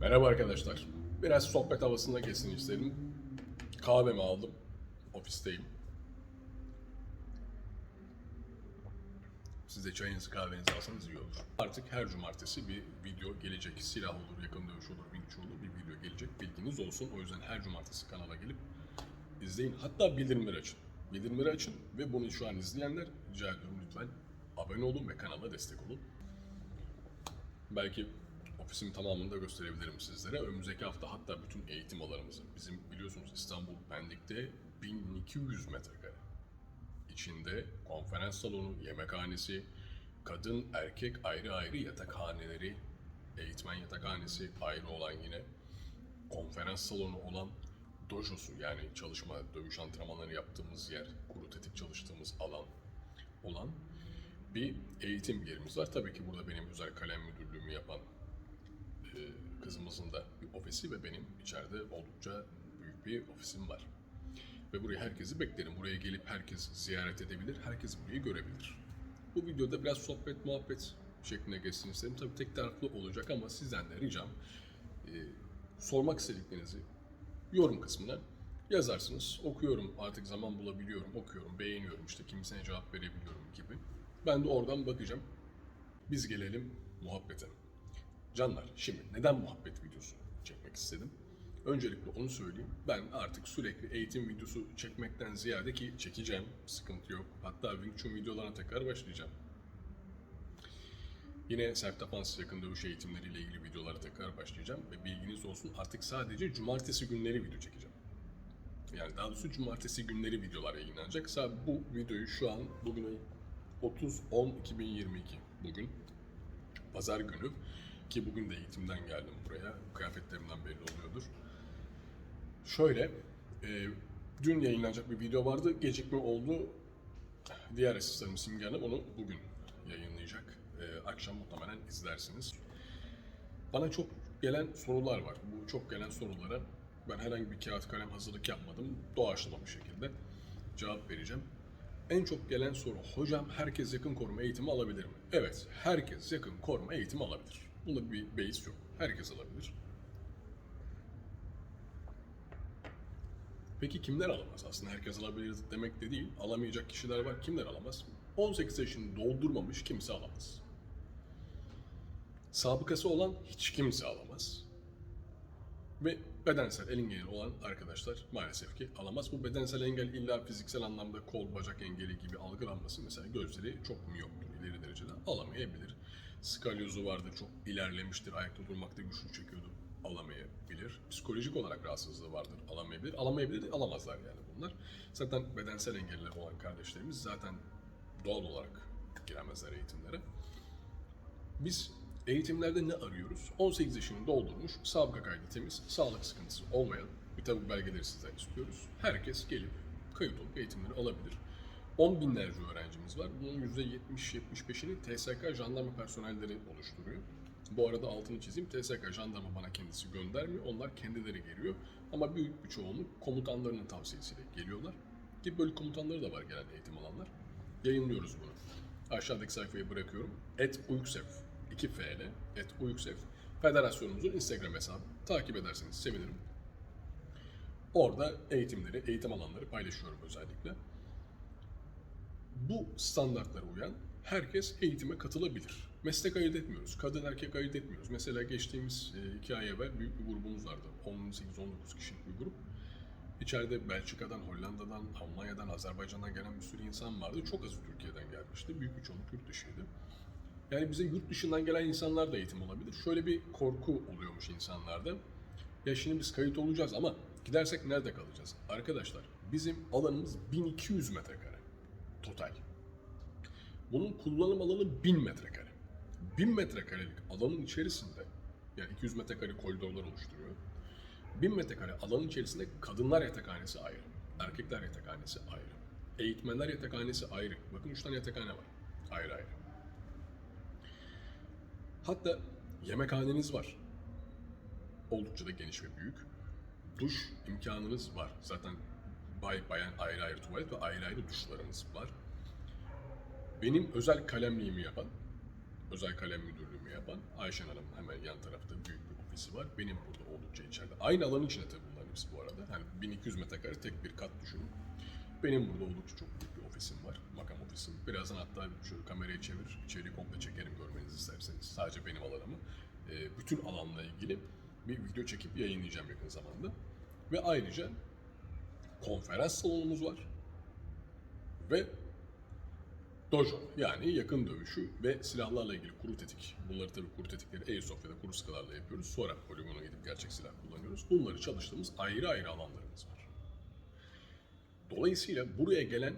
Merhaba arkadaşlar. Biraz sohbet havasında geçsin istedim. Kahvemi aldım. Ofisteyim. Siz de çayınızı kahvenizi alsanız iyi olur. Artık her cumartesi bir video gelecek. Silah olur, yakın dövüş olur, Chun olur bir video gelecek. Bilginiz olsun. O yüzden her cumartesi kanala gelip izleyin. Hatta bildirimleri açın. Bildirimleri açın ve bunu şu an izleyenler rica ediyorum lütfen abone olun ve kanala destek olun. Belki ofisimin tamamını da gösterebilirim sizlere. Önümüzdeki hafta hatta bütün eğitim alanımızı, bizim biliyorsunuz İstanbul Pendik'te 1200 metrekare. İçinde konferans salonu, yemekhanesi, kadın, erkek ayrı ayrı yatakhaneleri, eğitmen yatakhanesi ayrı olan yine konferans salonu olan dojosu yani çalışma, dövüş antrenmanları yaptığımız yer, kuru tetik çalıştığımız alan olan bir eğitim yerimiz var. Tabii ki burada benim özel kalem müdürlüğümü yapan kızımızın da bir ofisi ve benim içeride oldukça büyük bir ofisim var. Ve buraya herkesi beklerim. Buraya gelip herkes ziyaret edebilir, herkes burayı görebilir. Bu videoda biraz sohbet muhabbet şeklinde geçsin istedim. Tabii tek taraflı olacak ama sizden de ricam e, sormak istediklerinizi yorum kısmına yazarsınız. Okuyorum artık zaman bulabiliyorum, okuyorum, beğeniyorum işte kimisine cevap verebiliyorum gibi. Ben de oradan bakacağım. Biz gelelim muhabbete. Canlar şimdi neden muhabbet videosu çekmek istedim? Öncelikle onu söyleyeyim. Ben artık sürekli eğitim videosu çekmekten ziyade ki çekeceğim. Sıkıntı yok. Hatta Wing Chun videolarına tekrar başlayacağım. Yine self defense yakın dövüş eğitimleriyle ilgili videolara tekrar başlayacağım. Ve bilginiz olsun artık sadece cumartesi günleri video çekeceğim. Yani daha doğrusu cumartesi günleri videolar yayınlanacak. Sa bu videoyu şu an bugün ayın 30-10-2022 bugün pazar günü ki bugün de eğitimden geldim buraya. Kıyafetlerimden belli oluyordur. Şöyle, e, dün yayınlanacak bir video vardı. Gecikme oldu. Diğer asistanım Simge Hanım onu bugün yayınlayacak. E, akşam muhtemelen izlersiniz. Bana çok gelen sorular var. Bu çok gelen sorulara ben herhangi bir kağıt kalem hazırlık yapmadım. Doğaçlama bir şekilde cevap vereceğim. En çok gelen soru, hocam herkes yakın koruma eğitimi alabilir mi? Evet, herkes yakın koruma eğitimi alabilir. Bunda bir beis yok. Herkes alabilir. Peki kimler alamaz? Aslında herkes alabilir demek de değil. Alamayacak kişiler var. Kimler alamaz? 18 yaşını doldurmamış kimse alamaz. Sabıkası olan hiç kimse alamaz. Ve bedensel engeli olan arkadaşlar maalesef ki alamaz. Bu bedensel engel illa fiziksel anlamda kol, bacak engeli gibi algılanması mesela gözleri çok miyoptur ileri derecede alamayabilir. Skalyozu vardır, çok ilerlemiştir, ayakta durmakta güçlük çekiyordur, alamayabilir. Psikolojik olarak rahatsızlığı vardır, alamayabilir. Alamayabilir de alamazlar yani bunlar. Zaten bedensel engeller olan kardeşlerimiz zaten doğal olarak giremezler eğitimlere. Biz eğitimlerde ne arıyoruz? 18 yaşını doldurmuş, sabıka kaydı temiz, sağlık sıkıntısı olmayan, bir tabi belgeleri sizden istiyoruz. Herkes gelip kayıt olup eğitimleri alabilir. 10 binlerce öğrencimiz var. Bunun %70-75'ini TSK jandarma personelleri oluşturuyor. Bu arada altını çizeyim. TSK jandarma bana kendisi göndermiyor. Onlar kendileri geliyor. Ama büyük bir çoğunluk komutanlarının tavsiyesiyle geliyorlar. Ki bölük komutanları da var gelen eğitim alanlar. Yayınlıyoruz bunu. Aşağıdaki sayfayı bırakıyorum. Et Uyuksev. 2 F ile et Uyuksev. Federasyonumuzun Instagram hesabı. Takip ederseniz sevinirim. Orada eğitimleri, eğitim alanları paylaşıyorum özellikle. Bu standartlara uyan herkes eğitime katılabilir. Meslek ayırt etmiyoruz. Kadın erkek ayırt etmiyoruz. Mesela geçtiğimiz e, iki ay evvel büyük bir grubumuz vardı. 18-19 kişilik bir grup. İçeride Belçika'dan, Hollanda'dan, Almanya'dan, Azerbaycan'dan gelen bir sürü insan vardı. Çok azı Türkiye'den gelmişti. Büyük bir çoğunluk yurt dışıydı. Yani bize yurt dışından gelen insanlar da eğitim olabilir. Şöyle bir korku oluyormuş insanlarda. Ya şimdi biz kayıt olacağız ama gidersek nerede kalacağız? Arkadaşlar bizim alanımız 1200 metrekare total. Bunun kullanım alanı 1000 metrekare. 1000 metrekarelik alanın içerisinde yani 200 metrekare koridorlar oluşturuyor. 1000 metrekare alanın içerisinde kadınlar yatakhanesi ayrı, erkekler yatakhanesi ayrı, eğitmenler yatakhanesi ayrı. Bakın 3 tane yatakhane var. Ayrı ayrı. Hatta yemekhaneniz var. Oldukça da geniş ve büyük. Duş imkanınız var. Zaten bay bayan ayrı ayrı tuvalet ve ayrı ayrı duşlarınız var. Benim özel kalemliğimi yapan, özel kalem müdürlüğümü yapan Ayşen Hanım hemen yan tarafta büyük bir bilgisi var. Benim burada oldukça içeride. Aynı alanın içinde tabii hepsi bu arada. Yani 1200 metrekare tek bir kat düşünün. Benim burada oldukça çok büyük bir ofisim var. Makam ofisim. Birazdan hatta şöyle kamerayı çevir, içeriği komple çekerim görmenizi isterseniz. Sadece benim alanımı. Ee, bütün alanla ilgili bir video çekip yayınlayacağım yakın zamanda. Ve ayrıca konferans salonumuz var. Ve dojo yani yakın dövüşü ve silahlarla ilgili kuru tetik. Bunları tabii kuru tetikleri Airsoft ya da kuru sıkalarla yapıyoruz. Sonra poligona gidip gerçek silah kullanıyoruz. Bunları çalıştığımız ayrı ayrı alanlarımız var. Dolayısıyla buraya gelen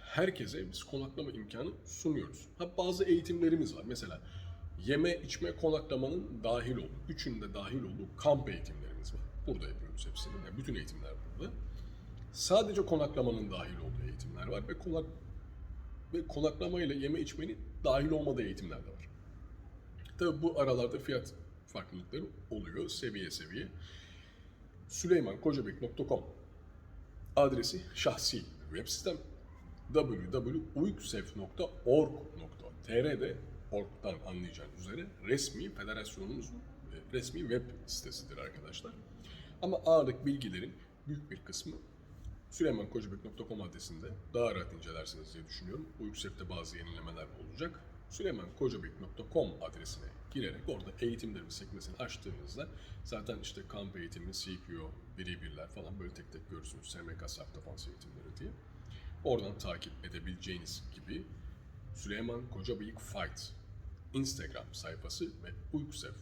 herkese biz konaklama imkanı sunuyoruz. Ha, bazı eğitimlerimiz var. Mesela yeme, içme, konaklamanın dahil olduğu, üçünün de dahil olduğu kamp eğitimlerimiz var. Burada yapıyoruz hepsini. Yani bütün eğitimler burada. Sadece konaklamanın dahil olduğu eğitimler var ve konak ve konaklama ile yeme içmenin dahil olmadığı eğitimler de var. Tabi bu aralarda fiyat farklılıkları oluyor seviye seviye. süleymankocabek.com adresi şahsi web sitem www.uyksef.org.tr'de org'dan anlayacağınız üzere resmi federasyonumuzun resmi web sitesidir arkadaşlar. Ama ağırlık bilgilerin büyük bir kısmı süleymankocabek.com adresinde daha rahat incelersiniz diye düşünüyorum. Bu yüksekte bazı yenilemeler olacak. süleymankocabek.com adresine girerek orada eğitimlerimiz sekmesini açtığınızda zaten işte kamp eğitimi, CPO, birebirler falan böyle tek tek görürsünüz. SMK Self Defense eğitimleri diye. Oradan takip edebileceğiniz gibi Süleyman Kocabıyık Fight Instagram sayfası ve Uykusef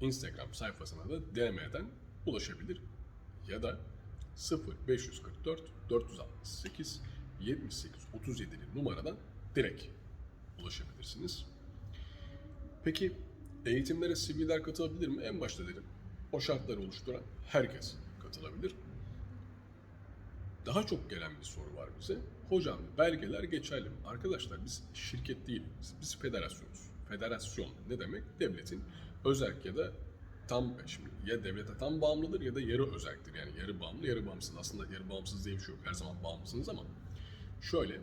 Instagram sayfasına da DM'den ulaşabilir. Ya da 0544 468 78 37'li numaradan direkt ulaşabilirsiniz. Peki eğitimlere siviller katılabilir mi? En başta dedim. O şartları oluşturan herkes katılabilir. Daha çok gelen bir soru var bize. Hocam belgeler geçerli mi? Arkadaşlar biz şirket değiliz. Biz federasyonuz. Federasyon ne demek? Devletin özerk ya da tam şimdi ya devlete tam bağımlıdır ya da yarı özerktir. Yani yarı bağımlı, yarı bağımsız. Aslında yarı bağımsız diye bir şey yok. Her zaman bağımlısınız ama şöyle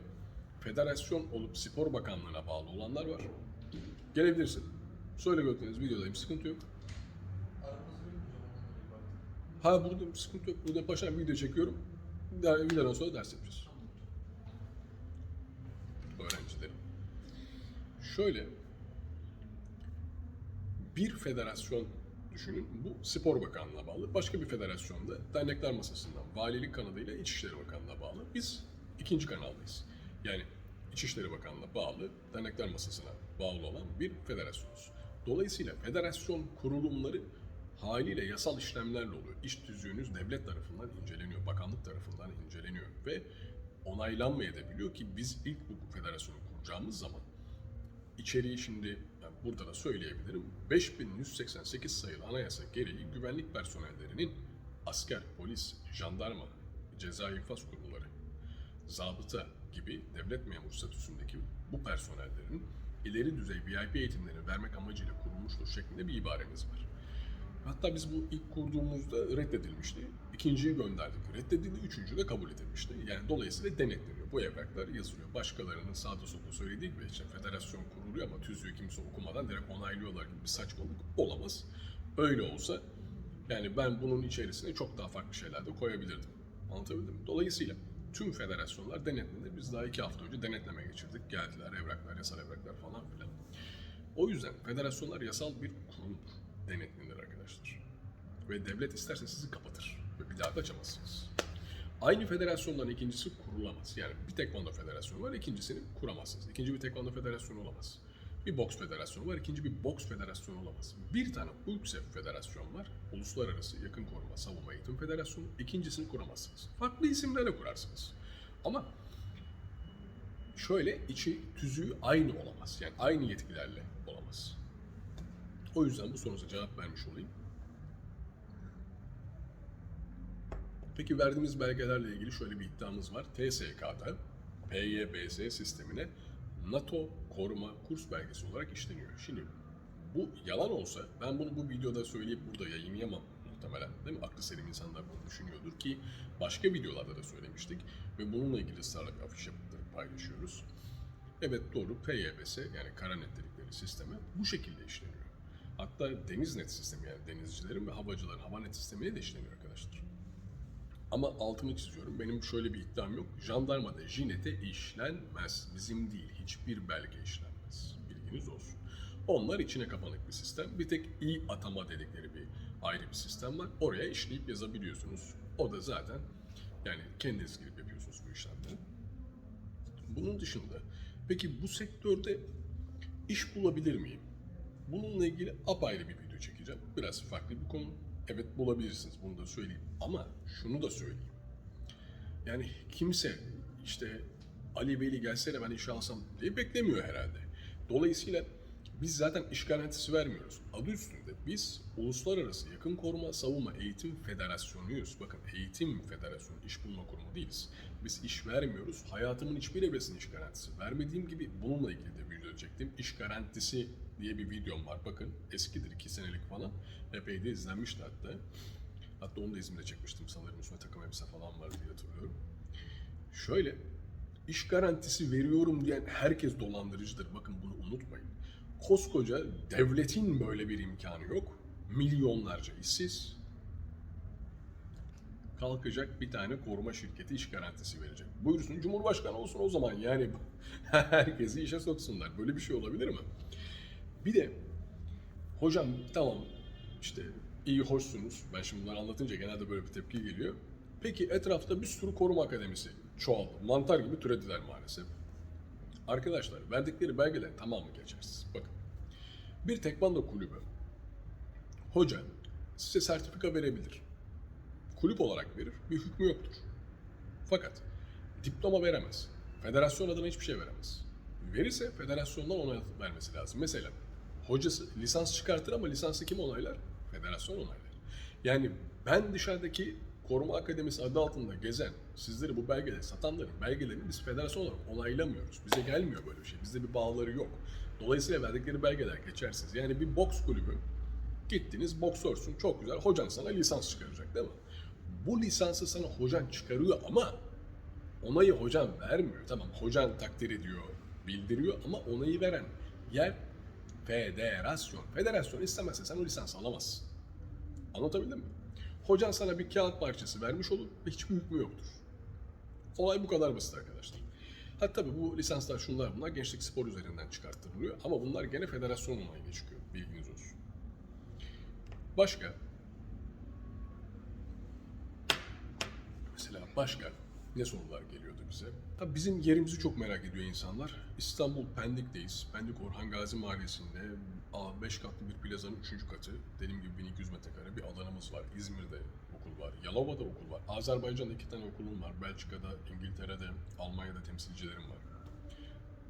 federasyon olup spor bakanlığına bağlı olanlar var. Gelebilirsin. Söyle gördüğünüz videodayım. Sıkıntı yok. Ha burada bir sıkıntı yok. Burada paşam video çekiyorum. Der- Videodan sonra ders yapacağız. Öğrencilerim. Şöyle bir federasyon düşünün. Bu spor bakanlığına bağlı. Başka bir federasyonda dernekler masasından valilik kanalıyla İçişleri Bakanlığı'na bağlı. Biz ikinci kanaldayız. Yani İçişleri Bakanlığı'na bağlı, dernekler masasına bağlı olan bir federasyonuz. Dolayısıyla federasyon kurulumları haliyle yasal işlemlerle oluyor. İş tüzüğünüz devlet tarafından inceleniyor, bakanlık tarafından inceleniyor ve onaylanmayabiliyor ki biz ilk bu federasyonu kuracağımız zaman içeriği şimdi burada da söyleyebilirim. 5188 sayılı anayasa gereği güvenlik personellerinin asker, polis, jandarma, ceza infaz kurumları, zabıta gibi devlet memur statüsündeki bu personellerin ileri düzey VIP eğitimlerini vermek amacıyla kurulmuştur şeklinde bir ibaremiz var. Hatta biz bu ilk kurduğumuzda reddedilmişti. İkinciyi gönderdik. Reddedildi. Üçüncü de kabul edilmişti. Yani dolayısıyla denetleniyor. Bu evraklar yazılıyor. Başkalarının sağda solda söylediği gibi işte federasyon kuruluyor ama tüzüğü kimse okumadan direkt onaylıyorlar gibi bir saçmalık olamaz. Öyle olsa yani ben bunun içerisine çok daha farklı şeyler de koyabilirdim. Anlatabildim mi? Dolayısıyla tüm federasyonlar denetlenir. Biz daha iki hafta önce denetleme geçirdik. Geldiler evraklar, yasal evraklar falan filan. O yüzden federasyonlar yasal bir kurumdur. Denetlenir arkadaşlar. Ve devlet isterse sizi kapatır. Ve bir daha da açamazsınız. Aynı federasyondan ikincisi kurulamaz. Yani bir tekvando federasyonu var, ikincisini kuramazsınız. İkinci bir tekvando federasyonu olamaz. Bir boks federasyonu var, ikinci bir boks federasyonu olamaz. Bir tane UKSEF federasyon var, Uluslararası Yakın Koruma Savunma Eğitim Federasyonu. İkincisini kuramazsınız. Farklı isimlerle kurarsınız. Ama şöyle içi tüzüğü aynı olamaz. Yani aynı yetkilerle olamaz. O yüzden bu sorunuza cevap vermiş olayım. Peki verdiğimiz belgelerle ilgili şöyle bir iddiamız var. TSK'da PYBS sistemine NATO koruma kurs belgesi olarak işleniyor. Şimdi bu yalan olsa ben bunu bu videoda söyleyip burada yayınlayamam muhtemelen değil mi? Aklı selim insanlar bunu düşünüyordur ki başka videolarda da söylemiştik ve bununla ilgili ısrarla afiş yapıp paylaşıyoruz. Evet doğru PYBS yani kara net dedikleri sisteme bu şekilde işleniyor. Hatta deniz net sistemi yani denizcilerin ve havacıların hava net sistemiyle de işleniyor arkadaşlar. Ama altını çiziyorum. Benim şöyle bir iddiam yok. Jandarmada jinete işlenmez. Bizim değil. Hiçbir belge işlenmez. Bilginiz olsun. Onlar içine kapanık bir sistem. Bir tek iyi atama dedikleri bir ayrı bir sistem var. Oraya işleyip yazabiliyorsunuz. O da zaten yani kendiniz girip yapıyorsunuz bu işlemleri. Bunun dışında peki bu sektörde iş bulabilir miyim? Bununla ilgili apayrı bir video çekeceğim. Biraz farklı bir konu. Evet bulabilirsiniz bunu da söyleyeyim. Ama şunu da söyleyeyim. Yani kimse işte Ali Beyli gelse ben iş alsam diye beklemiyor herhalde. Dolayısıyla biz zaten iş garantisi vermiyoruz. Adı üstünde biz Uluslararası Yakın Koruma Savunma Eğitim Federasyonuyuz. Bakın eğitim federasyonu, iş bulma kurumu değiliz. Biz iş vermiyoruz. Hayatımın hiçbir evresinde iş garantisi vermediğim gibi bununla ilgili de video çektim. İş garantisi diye bir videom var. Bakın eskidir, iki senelik falan. Epey de izlenmişti hatta. Hatta onu da İzmir'de çekmiştim sanırım. Üstüne takım elbise falan var diye hatırlıyorum. Şöyle, iş garantisi veriyorum diyen herkes dolandırıcıdır. Bakın bunu unutmayın. Koskoca devletin böyle bir imkanı yok. Milyonlarca işsiz. Kalkacak bir tane koruma şirketi iş garantisi verecek. Buyursun Cumhurbaşkanı olsun o zaman yani herkesi işe soksunlar. Böyle bir şey olabilir mi? Bir de hocam tamam işte iyi hoşsunuz. Ben şimdi bunları anlatınca genelde böyle bir tepki geliyor. Peki etrafta bir sürü koruma akademisi çoğaldı. Mantar gibi türediler maalesef. Arkadaşlar verdikleri belgeler tamamı geçersiz. Bakın bir tekvando kulübü hoca size sertifika verebilir. Kulüp olarak verir. Bir hükmü yoktur. Fakat diploma veremez. Federasyon adına hiçbir şey veremez. Verirse federasyondan onay vermesi lazım. Mesela hocası lisans çıkartır ama lisansı kim onaylar? Federasyon onaylar. Yani ben dışarıdaki koruma akademisi adı altında gezen, sizleri bu belgeleri satanların belgelerini biz federasyon olarak onaylamıyoruz. Bize gelmiyor böyle bir şey. Bizde bir bağları yok. Dolayısıyla verdikleri belgeler geçersiz. Yani bir boks kulübü gittiniz boksörsün çok güzel. Hocan sana lisans çıkaracak değil mi? Bu lisansı sana hocan çıkarıyor ama onayı hocan vermiyor. Tamam hocan takdir ediyor, bildiriyor ama onayı veren yer federasyon. Federasyon istemezse sen o lisansı alamazsın. Anlatabildim mi? Hocan sana bir kağıt parçası vermiş olur ve hiçbir hükmü yoktur. Olay bu kadar basit arkadaşlar. Ha tabii bu lisanslar şunlar bunlar gençlik spor üzerinden çıkarttırılıyor ama bunlar gene federasyon onayıyla çıkıyor. Bilginiz olsun. Başka? Mesela başka ne sorular geliyordu bize? Tabii bizim yerimizi çok merak ediyor insanlar. İstanbul Pendik'teyiz. Pendik Orhan Gazi Mahallesi'nde 5 katlı bir plazanın 3. katı. Dediğim gibi 1200 metrekare bir alanımız var. İzmir'de var. Yalova'da okul var. Azerbaycan'da iki tane okulum var. Belçika'da, İngiltere'de, Almanya'da temsilcilerim var.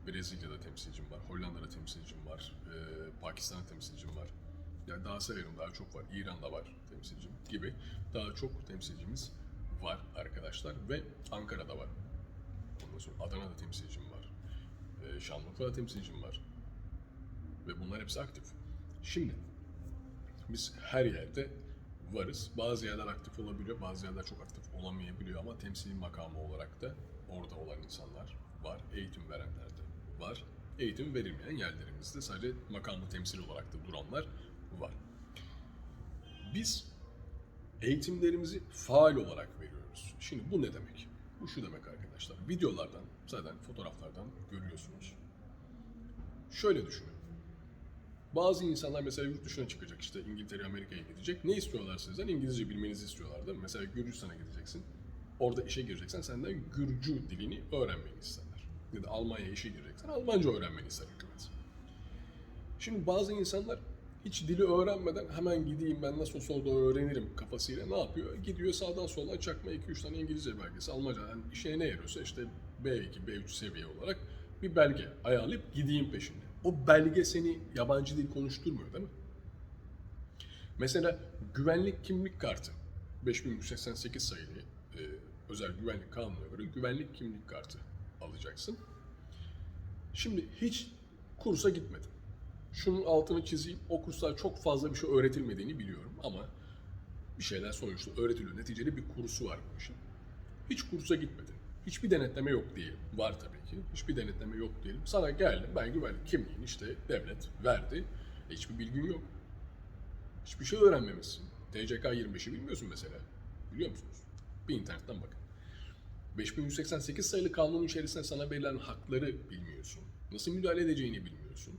Brezilya'da temsilcim var. Hollanda'da temsilcim var. Ee, Pakistan'da temsilcim var. Yani daha sayarım daha çok var. İran'da var temsilcim gibi. Daha çok temsilcimiz var arkadaşlar ve Ankara'da var. Ondan sonra Adana'da temsilcim var. Ee, Şanlıurfa'da temsilcim var. Ve bunlar hepsi aktif. Şimdi biz her yerde varız. Bazı yerler aktif olabiliyor, bazı yerler çok aktif olamayabiliyor ama temsil makamı olarak da orada olan insanlar var. Eğitim verenler de var. Eğitim verilmeyen yerlerimizde sadece makamlı temsil olarak da duranlar var. Biz eğitimlerimizi faal olarak veriyoruz. Şimdi bu ne demek? Bu şu demek arkadaşlar. Videolardan, zaten fotoğraflardan görüyorsunuz. Şöyle düşünün. Bazı insanlar mesela yurt dışına çıkacak işte İngiltere, Amerika'ya gidecek. Ne istiyorlar sizden? İngilizce bilmenizi istiyorlar mi? Mesela Gürcistan'a gideceksin. Orada işe gireceksen senden Gürcü dilini öğrenmeni isterler. Ya da Almanya'ya işe gireceksen Almanca öğrenmeni ister hükümet. Şimdi bazı insanlar hiç dili öğrenmeden hemen gideyim ben nasıl olsa orada öğrenirim kafasıyla ne yapıyor? Gidiyor sağdan sola çakma 2-3 tane İngilizce belgesi Almanca yani işe ne yarıyorsa işte B2, B3 seviye olarak bir belge ayarlayıp gideyim peşinde. O belge seni yabancı dil konuşturmuyor değil mi? Mesela güvenlik kimlik kartı 5388 sayılı e, özel güvenlik kanununa göre güvenlik kimlik kartı alacaksın. Şimdi hiç kursa gitmedim. Şunun altını çizeyim. O kurslar çok fazla bir şey öğretilmediğini biliyorum ama bir şeyler sonuçta öğretiliyor. Neticeli bir kursu var bu işin. Hiç kursa gitmedin. Hiçbir denetleme yok diyelim. Var tabii ki. Hiçbir denetleme yok diyelim. Sana geldim ben güvenlik kimliğini işte devlet verdi. Hiçbir bilgin yok. Hiçbir şey öğrenmemişsin. TCK 25'i bilmiyorsun mesela. Biliyor musunuz? Bir internetten bakın. 5188 sayılı kanunun içerisinde sana verilen hakları bilmiyorsun. Nasıl müdahale edeceğini bilmiyorsun.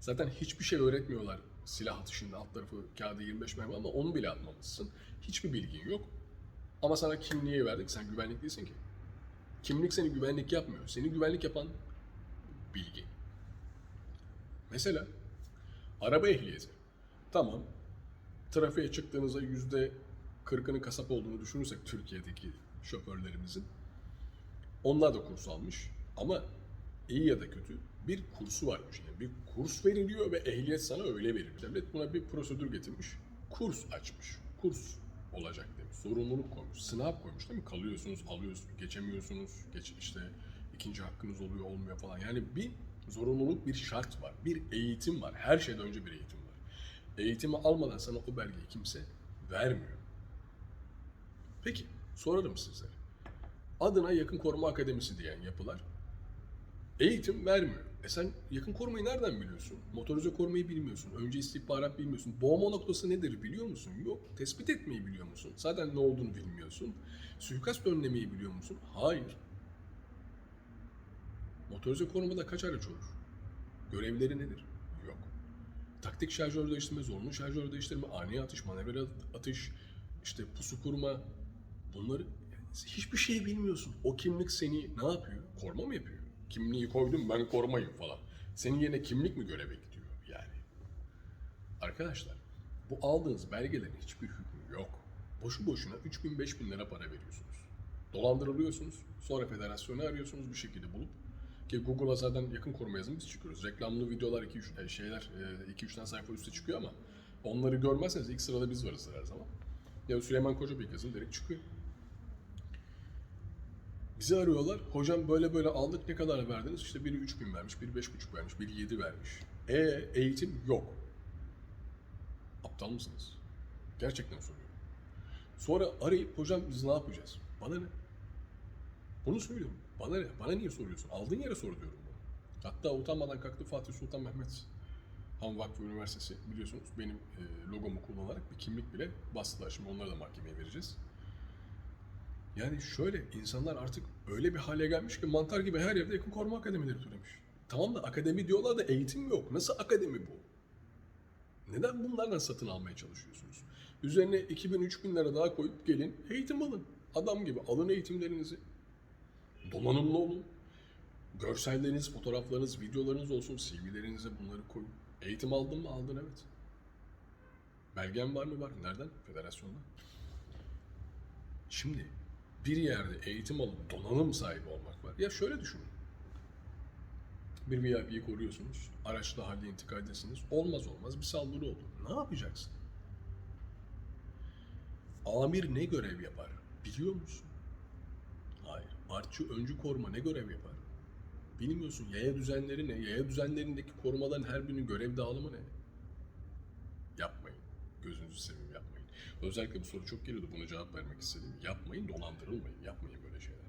Zaten hiçbir şey öğretmiyorlar silah atışında alt tarafı kağıda 25 mermi ama onu bile atmamışsın. Hiçbir bilgin yok. Ama sana kimliği verdik. Sen güvenlik değilsin ki. Kimlik seni güvenlik yapmıyor. Seni güvenlik yapan bilgi. Mesela araba ehliyeti. Tamam. Trafiğe çıktığınızda yüzde kırkının kasap olduğunu düşünürsek Türkiye'deki şoförlerimizin. Onlar da kurs almış. Ama iyi ya da kötü bir kursu varmış. Yani bir kurs veriliyor ve ehliyet sana öyle veriliyor. Devlet buna bir prosedür getirmiş. Kurs açmış. Kurs olacak demiş. Zorunluluk koymuş. Sınav koymuş değil mi? Kalıyorsunuz, alıyorsunuz, geçemiyorsunuz. Geç işte ikinci hakkınız oluyor, olmuyor falan. Yani bir zorunluluk, bir şart var. Bir eğitim var. Her şeyden önce bir eğitim var. Eğitimi almadan sana o belgeyi kimse vermiyor. Peki, sorarım sizlere. Adına Yakın Koruma Akademisi diyen yapılar eğitim vermiyor. E sen yakın korumayı nereden biliyorsun? Motorize korumayı bilmiyorsun. Önce istihbarat bilmiyorsun. Boğma noktası nedir biliyor musun? Yok. Tespit etmeyi biliyor musun? Zaten ne olduğunu bilmiyorsun. Suikast önlemeyi biliyor musun? Hayır. Motorize korumada kaç araç olur? Görevleri nedir? Yok. Taktik şarjör değiştirme, zorunlu şarjör değiştirme, ani atış, manevra atış, işte pusu kurma. Bunları hiçbir şey bilmiyorsun. O kimlik seni ne yapıyor? Koruma mı yapıyor? Kimliği koydum ben korumayım falan. Senin yerine kimlik mi göreve gidiyor yani? Arkadaşlar bu aldığınız belgelerin hiçbir hükmü yok. Boşu boşuna 3000 5000 lira para veriyorsunuz. Dolandırılıyorsunuz. Sonra federasyonu arıyorsunuz bir şekilde bulup ki Google'a zaten yakın koruma yazımı biz çıkıyoruz. Reklamlı videolar 2-3 şeyler 2-3 tane sayfa üstte çıkıyor ama onları görmezseniz ilk sırada biz varız her zaman. Ya Süleyman Kocabek yazın direkt çıkıyor. Bizi arıyorlar. Hocam böyle böyle aldık ne kadar verdiniz? İşte biri 3000 vermiş, biri 5,5 vermiş, biri 7 vermiş. E eğitim yok. Aptal mısınız? Gerçekten soruyorum. Sonra arayıp hocam biz ne yapacağız? Bana ne? Bunu söylüyorum. Bana ne? Bana niye soruyorsun? Aldığın yere sor diyorum bunu. Hatta utanmadan kalktı Fatih Sultan Mehmet Han Vakfı Üniversitesi biliyorsunuz benim e, logomu kullanarak bir kimlik bile bastılar. Şimdi onları da mahkemeye vereceğiz. Yani şöyle insanlar artık öyle bir hale gelmiş ki mantar gibi her yerde yakın koruma akademileri türemiş. Tamam da akademi diyorlar da eğitim yok. Nasıl akademi bu? Neden bunlardan satın almaya çalışıyorsunuz? Üzerine 2000-3000 lira daha koyup gelin eğitim alın. Adam gibi alın eğitimlerinizi. Donanımlı olun. Görselleriniz, fotoğraflarınız, videolarınız olsun. CV'lerinize bunları koyun. Eğitim aldın mı? Aldın evet. Belgen var mı? Var. Nereden? Federasyondan. Şimdi bir yerde eğitim alıp donanım sahibi olmak var. Ya şöyle düşünün. Bir VIP'yi koruyorsunuz. Araçla halde intikaldesiniz. Olmaz olmaz bir saldırı oldu. Ne yapacaksın? Amir ne görev yapar? Biliyor musun? Hayır. Artçı öncü koruma ne görev yapar? Bilmiyorsun. Yaya düzenleri ne? Yaya düzenlerindeki korumaların her birinin görev dağılımı ne? Yapmayın. Gözünüzü seveyim. Özellikle bu soru çok geliyordu. Buna cevap vermek istedim. Yapmayın, dolandırılmayın. Yapmayın böyle şeyler.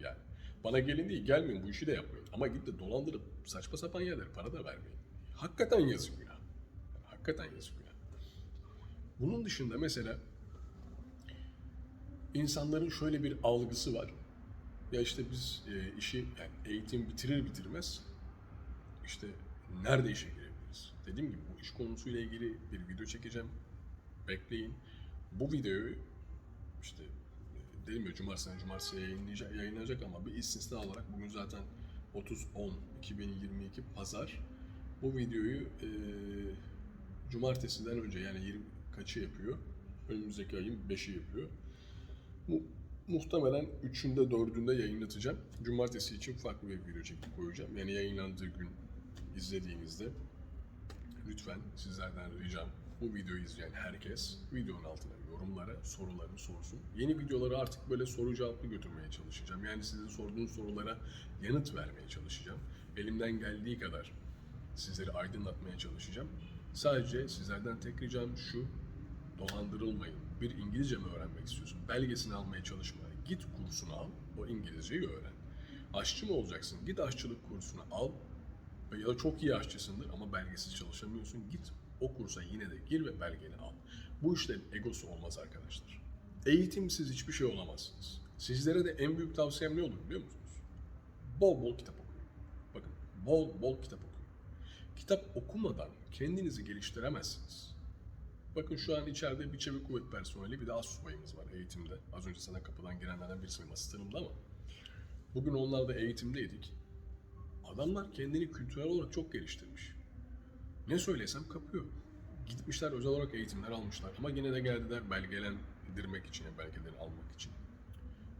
Yani bana gelin değil, gelmeyin bu işi de yapmayın. Ama gidip de dolandırıp saçma sapan yerlere para da vermeyin. Hakikaten yazık günah. Yani hakikaten yazık günah. Bunun dışında mesela insanların şöyle bir algısı var. Ya işte biz e, işi yani eğitim bitirir bitirmez işte nerede işe girebiliriz? Dediğim gibi bu iş konusuyla ilgili bir video çekeceğim. Bekleyin. Bu videoyu işte dedim ya cumartesi cumartesi yayınlayacak, yayınlanacak ama bir istisna olarak bugün zaten 30-10-2022 pazar. Bu videoyu e, cumartesiden önce yani 20 kaçı yapıyor? Önümüzdeki ayın 5'i yapıyor. Bu muhtemelen 3'ünde 4'ünde yayınlatacağım. Cumartesi için farklı bir video çekip koyacağım. Yani yayınlandığı gün izlediğinizde lütfen sizlerden ricam bu videoyu izleyen herkes videonun altına yorumlara sorularını sorsun. Yeni videoları artık böyle soru cevaplı götürmeye çalışacağım. Yani sizin sorduğunuz sorulara yanıt vermeye çalışacağım. Elimden geldiği kadar sizleri aydınlatmaya çalışacağım. Sadece sizlerden tek ricam şu, dolandırılmayın. Bir İngilizce mi öğrenmek istiyorsun? Belgesini almaya çalışma. Git kursunu al, o İngilizceyi öğren. Aşçı mı olacaksın? Git aşçılık kursunu al. Ya da çok iyi aşçısındır ama belgesiz çalışamıyorsun. Git o kursa yine de gir ve belgeni al. Bu işlerin egosu olmaz arkadaşlar. Eğitimsiz hiçbir şey olamazsınız. Sizlere de en büyük tavsiyem ne olur biliyor musunuz? Bol bol kitap okuyun. Bakın bol bol kitap okuyun. Kitap okumadan kendinizi geliştiremezsiniz. Bakın şu an içeride bir çevik kuvvet personeli bir de az subayımız var eğitimde. Az önce sana kapıdan girenlerden birisi benim asistanımdı ama bugün onlar da eğitimdeydik. Adamlar kendini kültürel olarak çok geliştirmiş. Ne söylesem kapıyor. Gitmişler özel olarak eğitimler almışlar ama yine de geldiler belgelendirmek için, yani belgeleri almak için.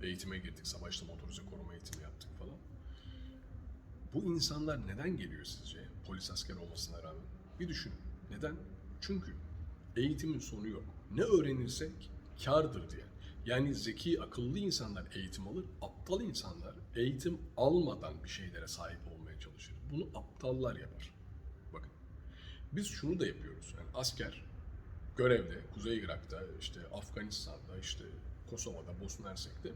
Eğitime girdik, savaşta motorize koruma eğitimi yaptık falan. Bu insanlar neden geliyor sizce polis asker olmasına rağmen? Bir düşünün. Neden? Çünkü eğitimin sonu yok. Ne öğrenirsek kârdır diye. Yani zeki, akıllı insanlar eğitim alır, aptal insanlar eğitim almadan bir şeylere sahip olmaya çalışır. Bunu aptallar yapar. Biz şunu da yapıyoruz. Yani asker görevde, Kuzey Irak'ta, işte Afganistan'da, işte Kosova'da, Bosna Hersek'te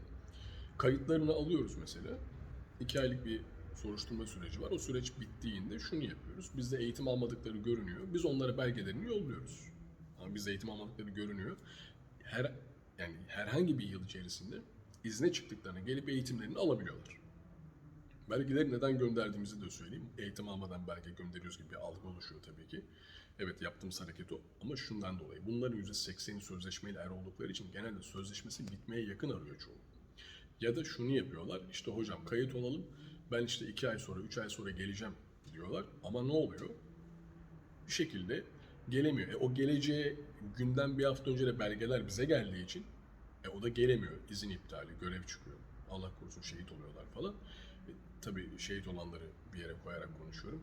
kayıtlarını alıyoruz mesela. İki aylık bir soruşturma süreci var. O süreç bittiğinde şunu yapıyoruz. Bizde eğitim almadıkları görünüyor. Biz onlara belgelerini yolluyoruz. Ama bizde eğitim almadıkları görünüyor. Her yani herhangi bir yıl içerisinde izne çıktıklarına gelip eğitimlerini alabiliyorlar. Belgeleri neden gönderdiğimizi de söyleyeyim. Eğitim almadan belge gönderiyoruz gibi bir algı oluşuyor tabii ki. Evet yaptığımız hareket o ama şundan dolayı. Bunların %80'i sözleşmeyle er oldukları için genelde sözleşmesi bitmeye yakın arıyor çoğu. Ya da şunu yapıyorlar, işte hocam kayıt olalım, ben işte iki ay sonra, üç ay sonra geleceğim diyorlar. Ama ne oluyor? Bir şekilde gelemiyor. E, o geleceğe günden bir hafta önce de belgeler bize geldiği için e, o da gelemiyor. İzin iptali, görev çıkıyor. Allah korusun şehit oluyorlar falan. Tabii şehit olanları bir yere koyarak konuşuyorum.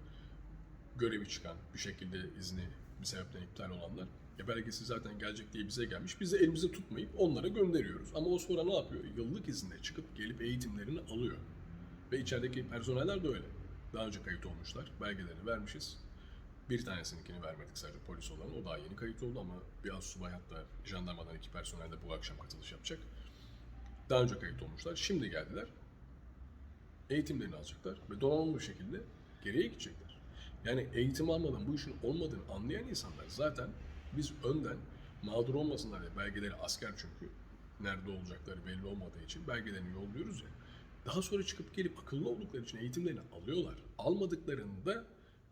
Görevi çıkan, bir şekilde izni bir sebepten iptal olanlar e belgesi zaten gelecek diye bize gelmiş. Biz de elimizi tutmayıp onlara gönderiyoruz. Ama o sonra ne yapıyor? Yıllık izne çıkıp gelip eğitimlerini alıyor. Ve içerideki personeller de öyle. Daha önce kayıt olmuşlar. Belgelerini vermişiz. Bir tanesininkini vermedik sadece polis olan. O daha yeni kayıt oldu ama bir az subay hatta jandarmadan iki personel de bu akşam katılış yapacak. Daha önce kayıt olmuşlar. Şimdi geldiler. Eğitimlerini alacaklar ve donanımlı bir şekilde geriye gidecekler. Yani eğitim almadan bu işin olmadığını anlayan insanlar zaten biz önden mağdur olmasınlar diye belgeleri asker çünkü nerede olacakları belli olmadığı için belgelerini yolluyoruz ya. Daha sonra çıkıp gelip akıllı oldukları için eğitimlerini alıyorlar. Almadıklarında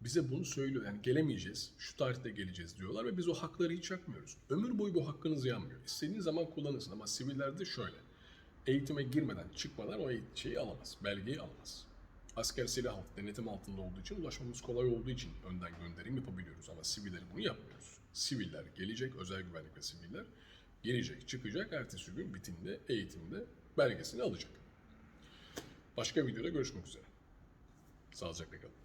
bize bunu söylüyor. Yani gelemeyeceğiz, şu tarihte geleceğiz diyorlar ve biz o hakları hiç yapmıyoruz. Ömür boyu bu hakkınız yanmıyor. İstediğiniz zaman kullanırsın ama sivillerde şöyle. Eğitime girmeden, çıkmadan o şeyi alamaz, belgeyi alamaz. Asker silah altı, denetim altında olduğu için, ulaşmamız kolay olduğu için önden gönderim yapabiliyoruz. Ama siviller bunu yapmıyoruz. Siviller gelecek, özel güvenlik ve siviller gelecek, çıkacak, ertesi gün bitinde, eğitimde belgesini alacak. Başka videoda görüşmek üzere. Sağlıcakla kalın.